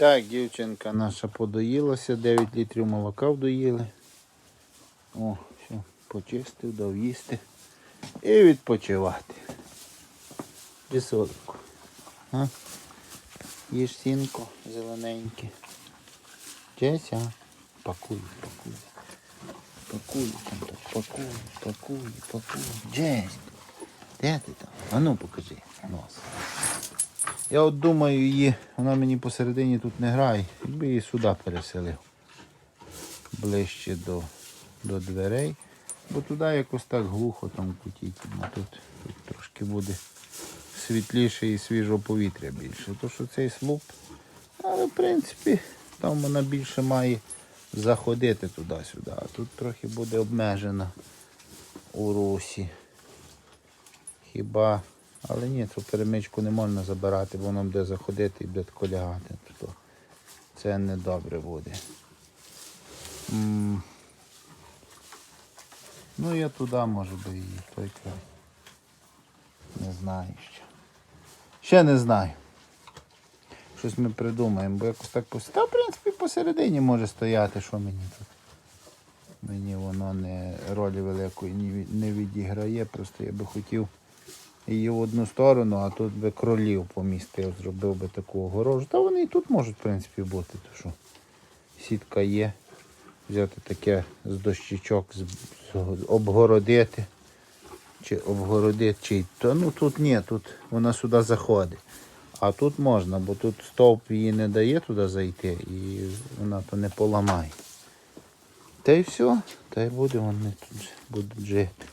Так, дівчинка наша подоїлася, 9 літрів молока вдоїли. О, все, почистив, дав їсти. І відпочивати. Солодко? Їж сінко зелененьке. Джеся, пакуй, пакуй. Пакуй там так, пакуй, пакуй, пакуй. Джесь, де ти там? А ну покажи нос. Я от думаю її, вона мені посередині тут не грає, якби її сюди переселив. Ближче до, до дверей. Бо туди якось так глухо там в куті. А тут, тут трошки буде світліше і свіжого повітря більше. То що цей слуп, але в принципі там вона більше має заходити туди-сюди. А тут трохи буде обмежена у русі. Хіба. Але ні, цю перемичку не можна забирати, бо воно буде заходити і буде тако лягати. То це не добре буде. М. Ну я туди може би її, той край. Не знаю ще. Ще не знаю. Щось ми придумаємо, бо якось так пос... Та в принципі посередині може стояти, що мені тут. Мені воно не ролі великої не відіграє, просто я би хотів її в одну сторону, а тут би кролів помістив, зробив би таку огорожу. Та вони і тут можуть, в принципі, бути. То що сітка є. Взяти таке з дощечок, з, обгородити. Чи обгородити, чи. Та ну тут ні, тут вона сюди заходить. А тут можна, бо тут стовп її не дає туди зайти і вона то не поламає. Та й все, та й буде вони тут будуть жити.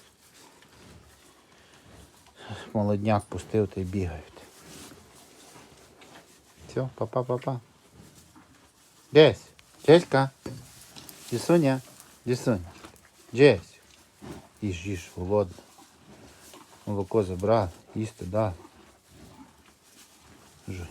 Молодняк пустив та й бігають. Все, папа-папа. Джесь, Джеська. Дісуня, дісуня. Джесь. Їж, їж, голодно. Молоко забрали, їсти дали. Жуй.